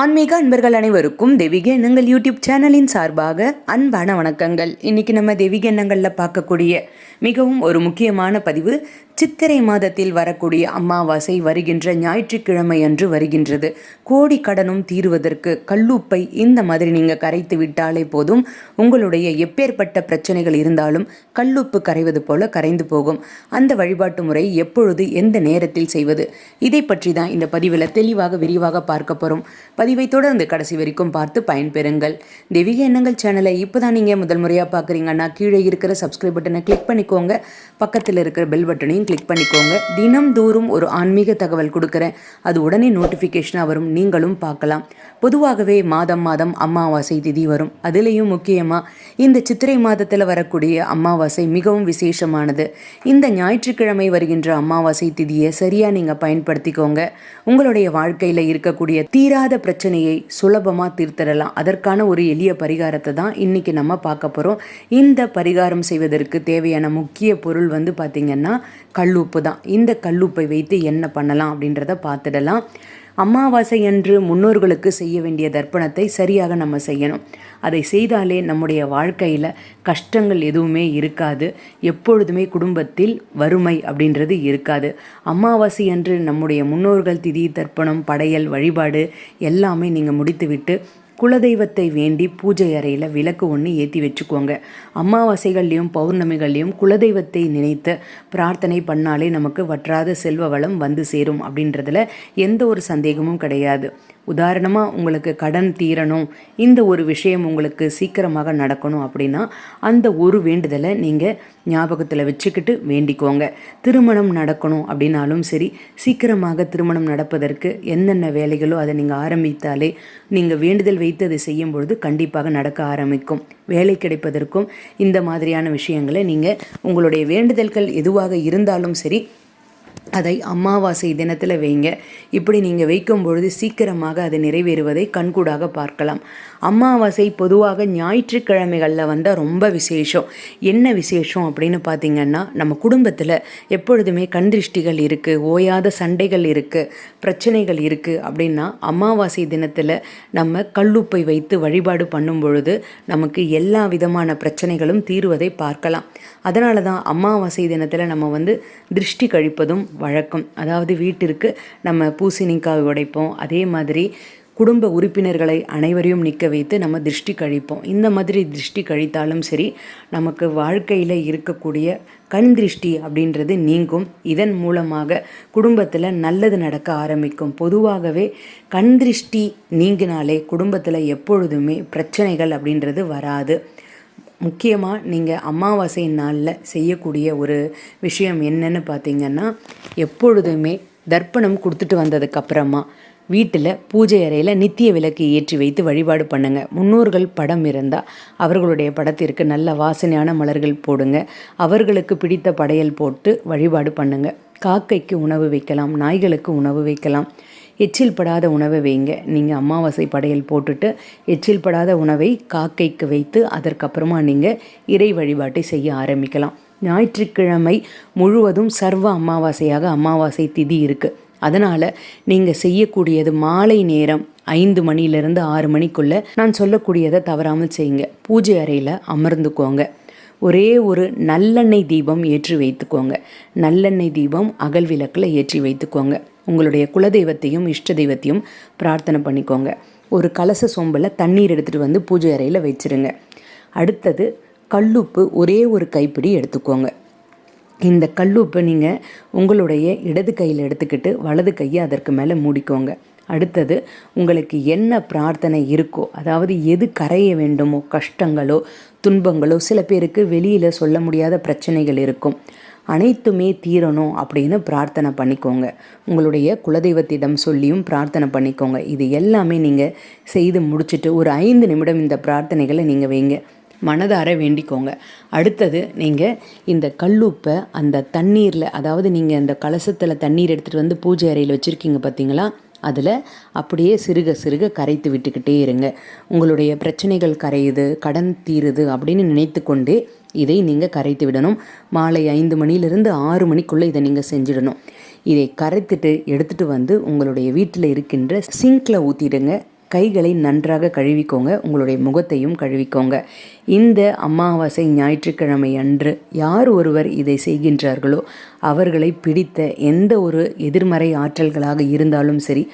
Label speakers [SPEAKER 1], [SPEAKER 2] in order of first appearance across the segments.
[SPEAKER 1] ஆன்மீக அன்பர்கள் அனைவருக்கும் தெய்வீக எண்ணங்கள் யூடியூப் சேனலின் சார்பாக அன்பான வணக்கங்கள். இன்னைக்கு நம்ம தெய்வீக எண்ணங்களில் பார்க்கக்கூடிய மிகவும் ஒரு முக்கியமான பதிவு சித்திரை மாதத்தில் வரக்கூடிய அமாவாசை வருகின்ற ஞாயிற்றுக்கிழமை அன்று வருகின்றது. கோடி கடனும் தீருவதற்கு கல்லுப்பை இந்த மாதிரி நீங்கள் கரைத்து விட்டாலே போதும். உங்களுடைய எப்பேற்பட்ட பிரச்சனைகள் இருந்தாலும் கல்லுப்பு கரைவது போல கரைந்து போகும். அந்த வழிபாட்டு முறை எப்பொழுது எந்த நேரத்தில் செய்வது? இதை பற்றி தான் இந்த பதிவில் தெளிவாக விரிவாக பார்க்க போகிறோம் பதிவை தொடர்ந்து கடைசி வரைக்கும் பார்த்து பயன்பெறுங்கள். தெய்வீக எண்ணங்கள் சேனலை இப்போ தான் நீங்கள் முதல் முறையாக பார்க்குறீங்கன்னா கீழே இருக்கிற சப்ஸ்கிரைப் பட்டனை கிளிக் பண்ணிக்கோங்க. பக்கத்தில் இருக்கிற பெல் பட்டனையும் கிளிக் பண்ணிக்கோங்க. தினம்தோறும் ஒரு ஆன்மீக தகவல் கொடுக்குறேன். அது உடனே நோட்டிஃபிகேஷனாக வரும். நீங்களும் பார்க்கலாம். பொதுவாகவே மாதம் மாதம் அமாவாசை திதி வரும். அதுலேயும் முக்கியமாக இந்த சித்திரை மாதத்தில் வரக்கூடிய அமாவாசை மிகவும் விசேஷமானது. இந்த ஞாயிற்றுக்கிழமை வருகின்ற அமாவாசை திதியை சரியாக நீங்கள் பயன்படுத்திக்கோங்க. உங்களுடைய வாழ்க்கையில் இருக்கக்கூடிய தீராத பிரச்சனையை சுலபமாக தீர்த்திடலாம். அதற்கான ஒரு எளிய பரிகாரத்தை தான் இன்னைக்கு நம்ம பார்க்க போகிறோம் இந்த பரிகாரம் செய்வதற்கு தேவையான முக்கிய பொருள் வந்து பார்த்திங்கன்னா கல்லுப்பு தான். இந்த கல்லுப்பை வைத்து என்ன பண்ணலாம் அப்படின்றத பார்த்துடலாம். அமாவாசை அன்று முன்னோர்களுக்கு செய்ய வேண்டிய தர்ப்பணத்தை சரியாக நம்ம செய்யணும். அதை செய்தாலே நம்முடைய வாழ்க்கையில் கஷ்டங்கள் எதுவுமே இருக்காது. எப்பொழுதுமே குடும்பத்தில் வறுமை அப்படின்றது இருக்காது. அமாவாசை அன்று நம்முடைய முன்னோர்கள் திதி தர்ப்பணம் படையல் வழிபாடு எல்லாமே நீங்கள் முடித்துவிட்டு குலதெய்வத்தை வேண்டி பூஜை அறையில் விளக்கு ஒன்று ஏற்றி வச்சுக்கோங்க. அமாவாசைகள்லையும் பௌர்ணமிகள்லையும் குலதெய்வத்தை நினைத்து பிரார்த்தனை பண்ணாலே நமக்கு வற்றாத செல்வ வளம் வந்து சேரும் அப்படின்றதுல எந்த ஒரு சந்தேகமும் கிடையாது. உதாரணமாக உங்களுக்கு கடன் தீரணும். இந்த ஒரு விஷயம் உங்களுக்கு சீக்கிரமாக நடக்கணும் அப்படின்னா அந்த ஒரு வேண்டுதலை நீங்கள் ஞாபகத்தில் வச்சுக்கிட்டு வேண்டிக்கோங்க. திருமணம் நடக்கணும் அப்படின்னாலும் சரி சீக்கிரமாக திருமணம் நடப்பதற்கு என்னென்ன வேலைகளோ அதை நீங்கள் ஆரம்பித்தாலே நீங்கள் வேண்டுதல் வைத்து அதை செய்யும் பொழுது கண்டிப்பாக நடக்க ஆரம்பிக்கும். வேலை கிடைப்பதற்கும் இந்த மாதிரியான விஷயங்களை நீங்கள் உங்களுடைய வேண்டுதல்கள் எதுவாக இருந்தாலும் சரி அதை அமாவாசை தினத்தில் வைங்க. இப்படி நீங்கள் வைக்கும் பொழுது சீக்கிரமாக அது நிறைவேறுவதை கண்கூடாக பார்க்கலாம். அமாவாசை பொதுவாக ஞாயிற்றுக்கிழமைகளில் வந்தால் ரொம்ப விசேஷம். என்ன விசேஷம் அப்படின்னு பார்த்தீங்கன்னா நம்ம குடும்பத்தில் எப்பொழுதுமே கண் திருஷ்டிகள் இருக்குது ஓயாத சண்டைகள் இருக்குது பிரச்சனைகள் இருக்குது அப்படின்னா அமாவாசை தினத்தில் நம்ம கல்லுப்பை வைத்து வழிபாடு பண்ணும் பொழுது நமக்கு எல்லா விதமான பிரச்சனைகளும் தீருவதை பார்க்கலாம். அதனால தான் அமாவாசை தினத்தில் நம்ம வந்து திருஷ்டி கழிப்பதும் வழக்கம். அதாவது வீட்டிற்கு நம்ம பூசணிக்காய் உடைப்போம். அதே மாதிரி குடும்ப உறுப்பினர்களை அனைவரையும் நிற்க வைத்து நம்ம திருஷ்டி கழிப்போம். இந்த மாதிரி திருஷ்டி கழித்தாலும் சரி நமக்கு வாழ்க்கையில் இருக்கக்கூடிய கண் திருஷ்டி அப்படின்றது நீங்கும். இதன் மூலமாக குடும்பத்தில் நல்லது நடக்க ஆரம்பிக்கும். பொதுவாகவே கண் திருஷ்டி நீங்கினாலே குடும்பத்தில் எப்பொழுதுமே பிரச்சனைகள் அப்படின்றது வராது. முக்கியமாக நீங்கள் அமாவாசை நாளில் செய்யக்கூடிய ஒரு விஷயம் என்னன்னு பார்த்தீங்கன்னா எப்பொழுதுமே தர்ப்பணம் கொடுத்துட்டு வந்ததுக்கப்புறமா வீட்டில் பூஜை அறையில் நித்திய விளக்கு ஏற்றி வைத்து வழிபாடு பண்ணுங்க. முன்னோர்கள் படம் இருந்தால் அவர்களுடைய படத்திற்கு நல்ல வாசனையான மலர்கள் போடுங்க. அவர்களுக்கு பிடித்த படையல் போட்டு வழிபாடு பண்ணுங்க. காக்கைக்கு உணவு வைக்கலாம் நாய்களுக்கு உணவு வைக்கலாம். எச்சில் படாத உணவை வைங்க. நீங்கள் அமாவாசை படையல் போட்டுட்டு எச்சில் படாத உணவை காக்கைக்கு வைத்து அதற்கப்புறமா நீங்கள் இறை வழிபாட்டை செய்ய ஆரம்பிக்கலாம். ஞாயிற்றுக்கிழமை முழுவதும் சர்வ அமாவாசையாக அமாவாசை திதி இருக்குது அதனால் நீங்கள் செய்யக்கூடியது மாலை நேரம் ஐந்து மணிலேருந்து ஆறு மணிக்குள்ளே நான் சொல்லக்கூடியதை தவறாமல் செய்யுங்க. பூஜை அறையில் அமர்ந்துக்கோங்க. ஒரே ஒரு நல்லெண்ணெய் தீபம் ஏற்றி வைத்துக்கோங்க. நல்லெண்ணெய் தீபம் அகல் விளக்கில் ஏற்றி வைத்துக்கோங்க. உங்களுடைய குலதெய்வத்தையும் இஷ்ட தெய்வத்தையும் பிரார்த்தனை பண்ணிக்கோங்க. ஒரு கலச சொம்பில் தண்ணீர் எடுத்துகிட்டு வந்து பூஜை அறையில் வச்சுருங்க. அடுத்தது கல்லுப்பு ஒரே ஒரு கைப்பிடி எடுத்துக்கோங்க. இந்த கல்லுப்பை நீங்கள் உங்களுடைய இடது கையில் எடுத்துக்கிட்டு வலது கையை அதற்கு மேலே மூடிக்கோங்க. அடுத்தது உங்களுக்கு என்ன பிரார்த்தனை இருக்கோ அதாவது எது கரைய வேண்டுமோ கஷ்டங்களோ துன்பங்களோ சில பேருக்கு வெளியில் சொல்ல முடியாத பிரச்சனைகள் இருக்கும். அனைத்துமே தீரணும் அப்படின்னு பிரார்த்தனை பண்ணிக்கோங்க. உங்களுடைய குலதெய்வத்திடம் சொல்லியும் பிரார்த்தனை பண்ணிக்கோங்க. இது எல்லாமே நீங்கள் செய்து முடிச்சுட்டு ஒரு ஐந்து நிமிடம் இந்த பிரார்த்தனைகளை நீங்கள் வைங்க. மனதார வேண்டிக்கோங்க. அடுத்தது நீங்கள் இந்த கல்லுப்பை அந்த தண்ணீரில் அதாவது நீங்கள் அந்த கலசத்தில் தண்ணீர் எடுத்துகிட்டு வந்து பூஜை அறையில் வச்சுருக்கீங்க பார்த்தீங்களா அதில் அப்படியே சிறுக சிறுக கரைத்து விட்டுக்கிட்டே இருங்க. உங்களுடைய பிரச்சனைகள் கரையுது கடன் தீருது அப்படின்னு நினைத்து கொண்டே இதை நீங்கள் கரைத்து விடணும். மாலை ஐந்து மணிலிருந்து ஆறு மணிக்குள்ளே இதை நீங்கள் செஞ்சிடணும். இதை கரைத்துட்டு எடுத்துகிட்டு வந்து உங்களுடைய வீட்டில் இருக்கின்ற சிங்கில் ஊற்றிடுங்க கைகளை நன்றாக கழுவிக்கோங்க. உங்களுடைய முகத்தையும் கழுவிக்கோங்க. இந்த அமாவாசை ஞாயிற்றுக்கிழமை அன்று யார் ஒருவர் இதை செய்கின்றார்களோ அவர்களை பிடித்த எந்த ஒரு எதிர்மறை ஆற்றல்களாக இருந்தாலும் சரி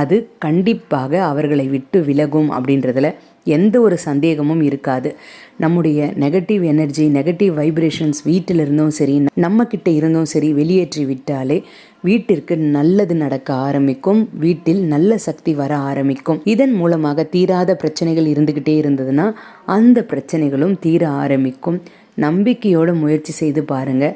[SPEAKER 1] அது கண்டிப்பாக அவர்களை விட்டு விலகும் அப்படின்றதுல எந்த ஒரு சந்தேகமும் இருக்காது. நம்முடைய நெகட்டிவ் எனர்ஜி நெகட்டிவ் வைப்ரேஷன்ஸ் வீட்டில் இருந்தும் சரி நம்மக்கிட்ட இருந்தும் சரி வெளியேற்றி விட்டாலே வீட்டிற்கு நல்லது நடக்க ஆரம்பிக்கும் வீட்டில் நல்ல சக்தி வர ஆரம்பிக்கும். இதன் மூலமாக தீராத பிரச்சனைகள் இருந்துக்கிட்டே இருந்ததுன்னா அந்த பிரச்சனைகளும் தீர ஆரம்பிக்கும். நம்பிக்கையோடு முயற்சி செய்து பாருங்க.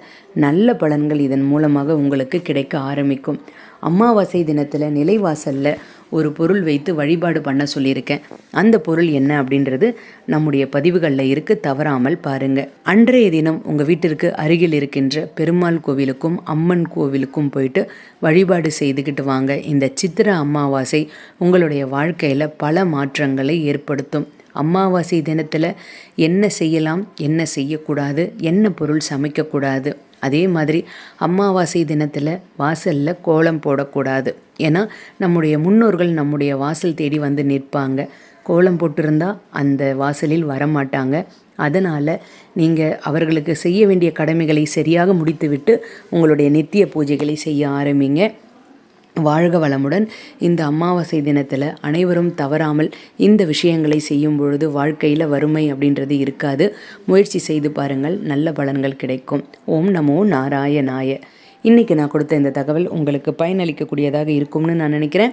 [SPEAKER 1] நல்ல பலன்கள் இதன் மூலமாக உங்களுக்கு கிடைக்க ஆரம்பிக்கும். அமாவாசை தினத்தில் நிலைவாசலில் ஒரு பொருள் வைத்து வழிபாடு பண்ண சொல்லியிருக்கேன். அந்த பொருள் என்ன அப்படின்றது நம்முடைய பதிவுகளில் இருக்கு தவறாமல் பாருங்க. அன்றைய தினம் உங்கள் வீட்டிற்கு அருகில் இருக்கின்ற பெருமாள் கோவிலுக்கும் அம்மன் கோவிலுக்கும் போயிட்டு வழிபாடு செய்துக்கிட்டு வாங்க. இந்த சித்திர அமாவாசை உங்களுடைய வாழ்க்கையில் பல மாற்றங்களை ஏற்படுத்தும். அமாவாசை தினத்தில் என்ன செய்யலாம் என்ன செய்யக்கூடாது என்ன பொருள் சமைக்கக்கூடாது அதே மாதிரி அமாவாசை தினத்தில் வாசலில் கோலம் போடக்கூடாது. ஏன்னா நம்முடைய முன்னோர்கள் நம்முடைய வாசல் தேடி வந்து நிற்பாங்க. கோலம் போட்டிருந்தா அந்த வாசலில் வரமாட்டாங்க. அதனால் நீங்கள் அவர்களுக்கு செய்ய வேண்டிய கடமைகளை சரியாக முடித்துவிட்டு உங்களுடைய நித்திய பூஜைகளை செய்ய ஆரம்பிங்க. வாழ்க வளமுடன். இந்த அமாவாசை தினத்தில் அனைவரும் தவறாமல் இந்த விஷயங்களை செய்யும் பொழுது வாழ்க்கையில் வறுமை அப்படின்றது இருக்காது. முயற்சி செய்து பாருங்கள் நல்ல பலன்கள் கிடைக்கும். ஓம் நமோ நாராயணாய. இன்றைக்கி நான் கொடுத்த இந்த தகவல் உங்களுக்கு பயனளிக்கக்கூடியதாக இருக்கும்னு நான் நினைக்கிறேன்.